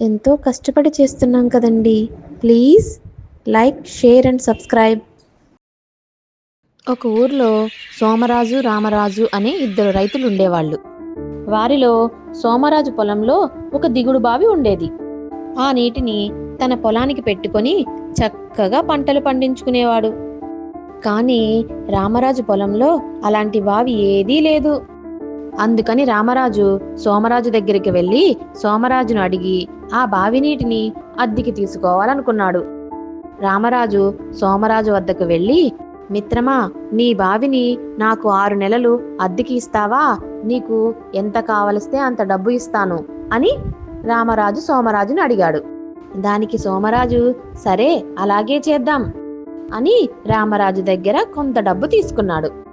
ఎంతో కష్టపడి చేస్తున్నాం కదండి. Please like share and subscribe. ఒక ఊర్లో సోమరాజు రామరాజు అనే ఇద్దరు రైతులు ఉండేవాళ్ళు. వారిలో సోమరాజు పొలంలో ఒక దిగుడు బావి ఉండేది. ఆ నీటిని తన పొలానికి పెట్టుకొని చక్కగా పంటలు పండించుకునేవాడు. కానీ రామరాజు పొలంలో అలాంటి బావి ఏదీ లేదు. అందుకని రామరాజు సోమరాజు దగ్గరికి వెళ్ళి సోమరాజును అడిగి ఆ బావి నీటిని అద్దెకి తీసుకోవాలనుకున్నాడు. రామరాజు సోమరాజు వద్దకు వెళ్ళి మిత్రమా నీ బావిని నాకు ఆరు నెలలు అద్దెకి ఇస్తావా? నీకు ఎంత కావలిస్తే అంత డబ్బు ఇస్తాను. అని రామరాజు సోమరాజును అడిగాడు. దానికి సోమరాజు సరే అలాగే చేద్దాం అని రామరాజు దగ్గర కొంత డబ్బు తీసుకున్నాడు.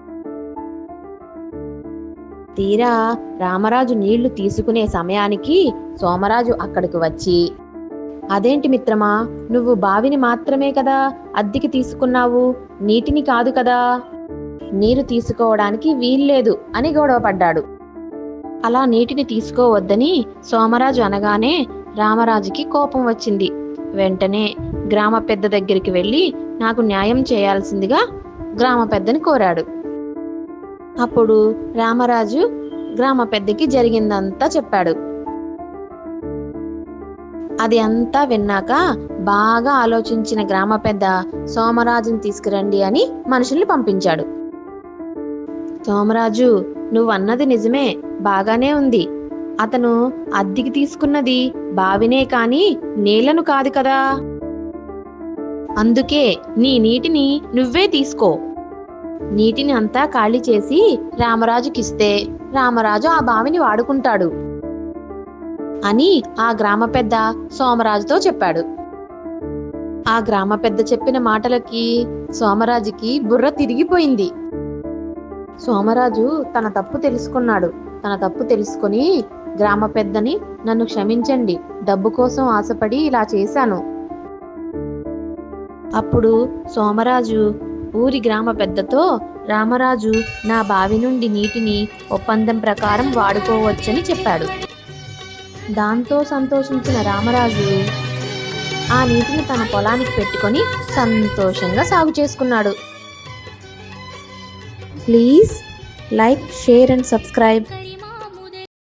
తీరా రామరాజు నీళ్ళు తీసుకునే సమయానికి సోమరాజు అక్కడికి వచ్చి అదేంటి మిత్రమా నువ్వు బావిని మాత్రమే కదా అద్దెకి తీసుకున్నావు? నీటిని కాదు కదా. నీరు తీసుకోవడానికి వీల్లేదు అని గొడవపడ్డాడు. అలా నీటిని తీసుకోవద్దని సోమరాజు అనగానే రామరాజుకి కోపం వచ్చింది. వెంటనే గ్రామ పెద్ద దగ్గరికి వెళ్ళి నాకు న్యాయం చేయాల్సిందిగా గ్రామ పెద్దని కోరాడు. అప్పుడు రామరాజు గ్రామ పెద్దకి జరిగిందంతా చెప్పాడు. అది అంతా విన్నాక బాగా ఆలోచించిన గ్రామ పెద్ద సోమరాజుని తీసుకురండి అని మనుషుల్ని పంపించాడు. సోమరాజు నువ్వన్నది నిజమే బాగానే ఉంది. అతను అద్దెకి తీసుకున్నది బావినే కాని నీళ్ళను కాదు కదా. అందుకే నీ నీటిని నువ్వే తీసుకో. నీటిని అంతా ఖాళీ చేసి రామరాజుకిస్తే రామరాజు ఆ బావిని వాడుకుంటాడు అని ఆ గ్రామ పెద్ద సోమరాజుతో చెప్పాడు. ఆ గ్రామ పెద్ద చెప్పిన మాటలకి సోమరాజుకి బుర్ర తిరిగిపోయింది. సోమరాజు తన తప్పు తెలుసుకున్నాడు. తన తప్పు తెలుసుకొని గ్రామ పెద్దని నన్ను క్షమించండి డబ్బు కోసం ఆశపడి ఇలా చేశాను. అప్పుడు సోమరాజు ఊరి గ్రామ పెద్దతో రామరాజు నా బావి నుండి నీటిని ఒప్పందం ప్రకారం వాడుకోవచ్చని చెప్పాడు. దాంతో సంతోషించిన రామరాజు ఆ నీటిని తన పొలానికి పెట్టుకొని సంతోషంగా సాగు చేసుకున్నాడు. Please like share and subscribe.